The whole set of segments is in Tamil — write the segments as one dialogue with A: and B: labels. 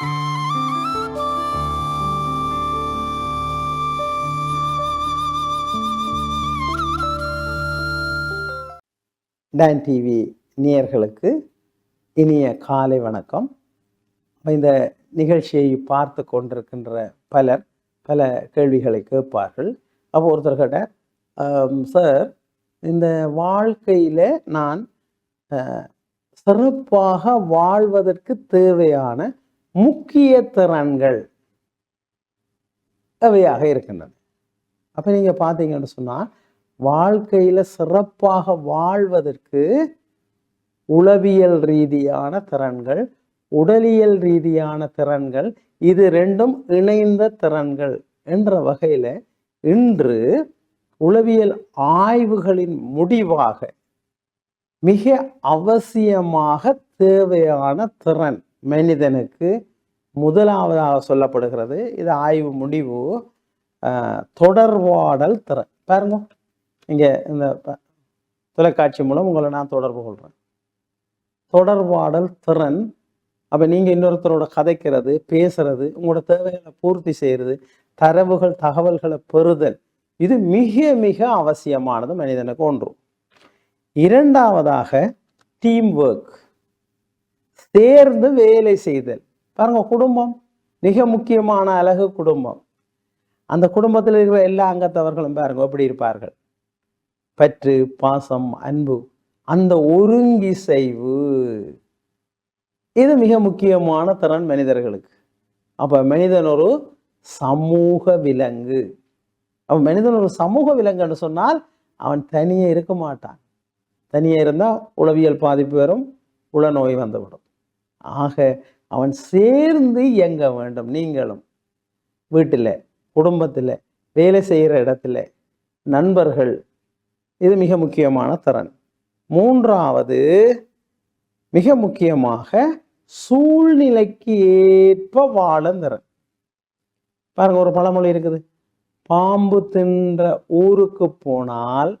A: டைன் டிவி நேயர்களுக்கு இனிய காலை வணக்கம். இந்த நிகழ்ச்சியை பார்த்து கொண்டிருக்கின்ற பலர் பல கேள்விகளை கேட்பார்கள். அப்போ ஒருத்தர் சார் இந்த வாழ்க்கையில் நான் சிறப்பாக வாழ்வதற்கு தேவையான முக்கிய திறன்கள் அவையாக இருக்கின்றன. அப்போ நீங்கள் பார்த்தீங்கன்னு சொன்னால் வாழ்க்கையில் சிறப்பாக வாழ்வதற்கு உளவியல் ரீதியான திறன்கள் உடலியல் ரீதியான திறன்கள் இது ரெண்டும் இணைந்த திறன்கள் என்ற வகையில் இன்று உளவியல் ஆய்வுகளின் முடிவாக மிக அவசியமாக தேவையான திறன் மனிதனுக்கு முதலாவதாக சொல்லப்படுகிறது. இது ஆய்வு முடிவு தொடர்வாடல் தொடர்பாடல் திறன். பாருங்க. இங்கே இந்த தொலைக்காட்சி மூலம் உங்களை நான் தொடர்பு கொள்கிறேன் தொடர்பாடல் திறன். அப்போ நீங்கள் இன்னொருத்தரோட கதைக்கிறது பேசுறது உங்களோட தேவைகளை பூர்த்தி செய்கிறது தரவுகள் தகவல்களை பெறுதல் இது மிக மிக அவசியமானது மனிதனுக்கு ஒன்று. இரண்டாவதாக டீம் ஒர்க் சேர்ந்து வேலை செய்தல். பாருங்க குடும்பம். மிக முக்கியமான அழகு குடும்பம். அந்த குடும்பத்தில் இருக்கிற எல்லா அங்கத்தவர்களும் பாருங்க எப்படி இருப்பார்கள்? பற்று பாசம் அன்பு அந்த ஒருங்கிசைவு. இது மிக முக்கியமான திறன் மனிதர்களுக்கு. அப்போ மனிதன் ஒரு சமூக விலங்கு. அவன் மனிதன் ஒரு சமூக விலங்குன்னு சொன்னால் அவன் தனியே இருக்க மாட்டான். தனியே இருந்தால் உளவியல் பாதிப்பு வரும் உளநோய் வந்துவிடும் ஆக அவன் சேர்ந்து இயங்க வேண்டும். நீங்களும் வீட்டில் குடும்பத்தில் வேலை செய்கிற இடத்துல நண்பர்கள் இது மிக முக்கியமான திறன். மூன்றாவது மிக முக்கியமாக சூழ்நிலைக்கு ஏற்ப வாழும் திறன். பாருங்க ஒரு பழமொழி இருக்குது. பாம்பு தின்ற ஊருக்கு போனால்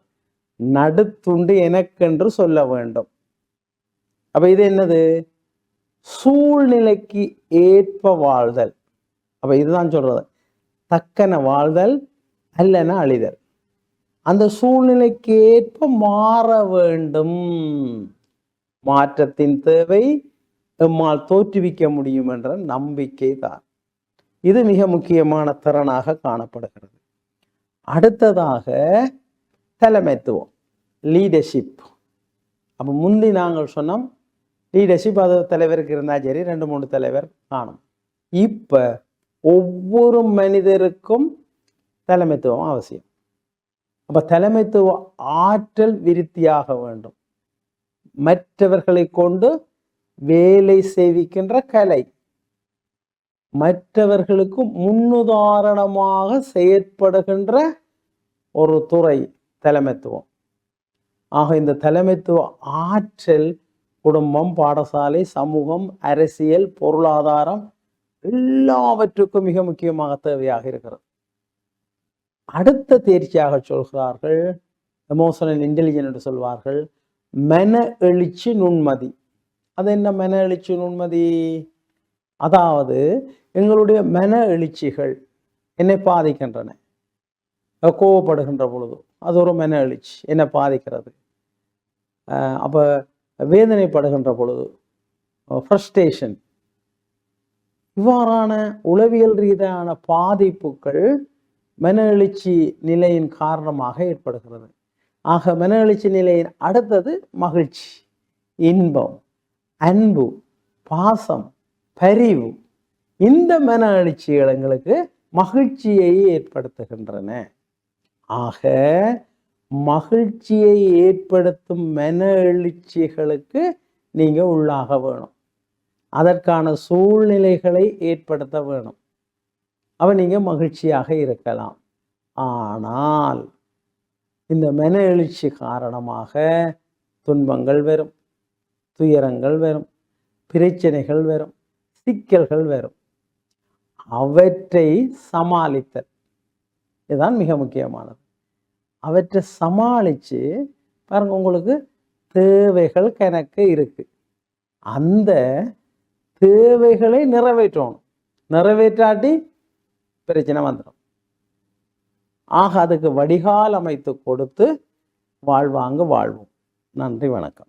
A: நடுத்துண்டு எனக்கென்று சொல்ல வேண்டும். அப்ப இது என்னது? சூழ்நிலைக்கு ஏற்ப வாழ்தல். அப்ப இதுதான் சொல்றது. தக்கன வாழ்தல் அல்லன அழிதல். அந்த சூழ்நிலைக்கு ஏற்ப மாற வேண்டும். மாற்றத்தின் தேவை எம்மால் தோற்றுவிக்க முடியும் என்ற நம்பிக்கை தான் இது மிக முக்கியமான திறனாக காணப்படுகிறது. அடுத்ததாக தலைமைத்துவம் லீடர்ஷிப் அப்போ முந்தி நாங்கள் சொன்னோம் லீடர்ஷிப் அது தலைவருக்கு இருந்தால் சரி ரெண்டு மூணு தலைவர் காணும். இப்போ ஒவ்வொரு மனிதருக்கும் தலைமைத்துவம் அவசியம். அப்போ தலைமைத்துவ ஆற்றல் விருத்தியாக வேண்டும். மற்றவர்களை கொண்டு வேலை செய்விக்கின்ற கலை மற்றவர்களுக்கு முன்னுதாரணமாக செயற்படுகின்ற ஒரு துறை தலைமைத்துவம். ஆக இந்த தலைமைத்துவ ஆற்றல் குடும்பம் பாடசாலை சமூகம் அரசியல் பொருளாதாரம் எல்லாவற்றுக்கும் மிக முக்கியமாக தேவையாக இருக்கிறது. அடுத்த தேர்ச்சியாக சொல்கிறார்கள் எமோஷனல் இன்டெலிஜென்ட் என்று சொல்வார்கள் மன எழுச்சி நுண்மதி. அது என்ன மன எழுச்சி நுண்மதி? அதாவது எங்களுடைய மன எழுச்சிகள் என்னை பாதிக்கின்றன. கோவப்படுகின்ற பொழுது அது ஒரு மன எழுச்சி என்னை பாதிக்கிறது. அஹ் அப்ப வேதனைப்படுகின்ற பொழுது ஃப்ரஸ்ட்ரேஷன் இவ்வாறான உளவியல் ரீதியான பாதிப்புகள் மன எழுச்சி நிலையின் காரணமாக ஏற்படுகிறது. ஆக மன எழுச்சி நிலையின் அடுத்தது மகிழ்ச்சி இன்பம் அன்பு பாசம் பரிவு. இந்த மன எழுச்சிகள் எங்களுக்கு மகிழ்ச்சியை ஏற்படுத்துகின்றன. ஆக மகிழ்ச்சியை ஏற்படுத்தும் மன எழுச்சிகளுக்கு நீங்கள் உள்ளாக வேணும். அதற்கான சூழ்நிலைகளை ஏற்படுத்த வேணும். அவ நீங்கள் மகிழ்ச்சியாக இருக்கலாம். ஆனால் இந்த மன எழுச்சி காரணமாக துன்பங்கள் வரும் துயரங்கள் வரும் பிரச்சனைகள் வரும் சிக்கல்கள் வரும். அவற்றை சமாளித்தல். இதுதான் மிக முக்கியமானது. அவற்றை சமாளித்து பாருங்க உங்களுக்கு தேவைகள் கணக்கு இருக்கு. அந்த தேவைகளை நிறைவேற்றணும். நிறைவேற்றாட்டி பிரச்சனை வந்துடும். ஆக அதுக்கு வடிகால் அமைத்து கொடுத்து வாழ்வாங்க வாழ்வோம். நன்றி வணக்கம்.